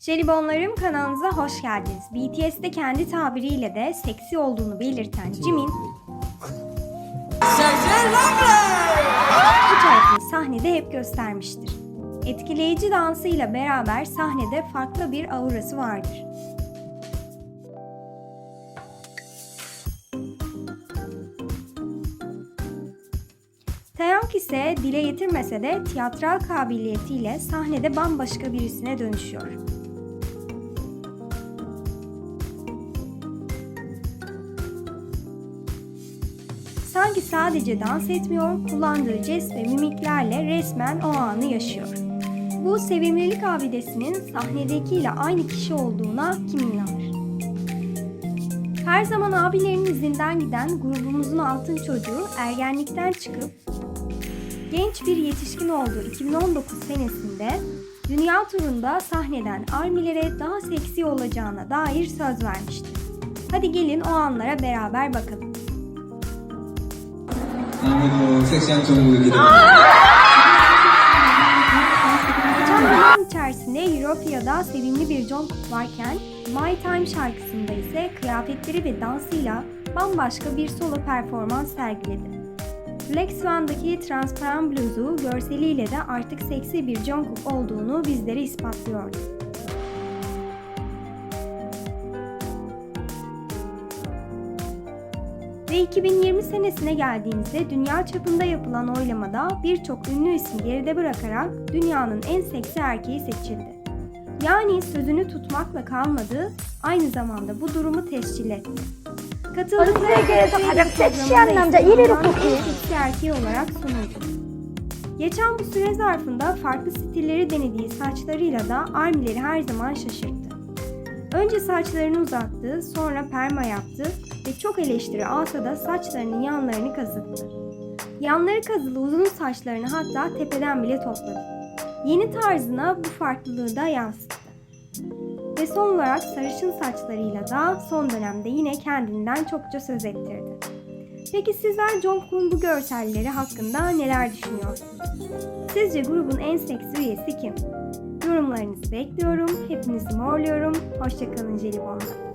Jelibonlarım kanalınıza hoş geldiniz. BTS'te kendi tabiriyle de seksi olduğunu belirten Jimin bu tarafını sahnede hep göstermiştir. Etkileyici dansıyla beraber sahnede farklı bir aurası vardır. Taeyong ise dile getirmese de tiyatral kabiliyetiyle sahnede bambaşka birisine dönüşüyor. Sanki sadece dans etmiyor, kullandığı jest ve mimiklerle resmen o anı yaşıyor. Bu sevimlilik abidesinin sahnedekiyle aynı kişi olduğuna kim inanır? Her zaman abilerinin izinden giden grubumuzun altın çocuğu ergenlikten çıkıp genç bir yetişkin olduğu 2019 senesinde dünya turunda sahneden armilere daha seksi olacağına dair söz vermişti. Hadi gelin o anlara beraber bakalım. 아무래도 섹시한 정국이기 때문에 Geçen zaman içerisinde Europea'da sevimli bir Jungkook varken My Time şarkısında ise kıyafetleri ve dansıyla bambaşka bir solo performans sergiledi. Black Swan'daki transparan bluzu görseliyle de artık seksi bir Jungkook olduğunu bizlere ispatlıyordu. ve 2020 senesine geldiğimizde dünya çapında yapılan oylamada birçok ünlü isim geride bırakarak dünyanın en seksi erkeği seçildi. Yani sözünü tutmakla kalmadı, aynı zamanda bu durumu tescil etti. Katıldıkları göre seksi anlamda seksi erkeği olarak sunuldu. Geçen bu süre zarfında farklı stilleri denediği saçlarıyla da Armileri her zaman şaşırttı. Önce saçlarını uzattı, sonra perma yaptı ve çok eleştiri alsa da saçlarının yanlarını kazıttı. Yanları kazılı uzun saçlarını hatta tepeden bile topladı. Yeni tarzına bu farklılığı da yansıttı. Ve son olarak sarışın saçlarıyla da son dönemde yine kendinden çokça söz ettirdi. Peki sizler Jungkook'un bu görselleri hakkında neler düşünüyorsunuz? Sizce grubun en seksi üyesi kim? Yorumlarınızı bekliyorum. Hepinizi morluyorum. Hoşçakalın jelibonlar.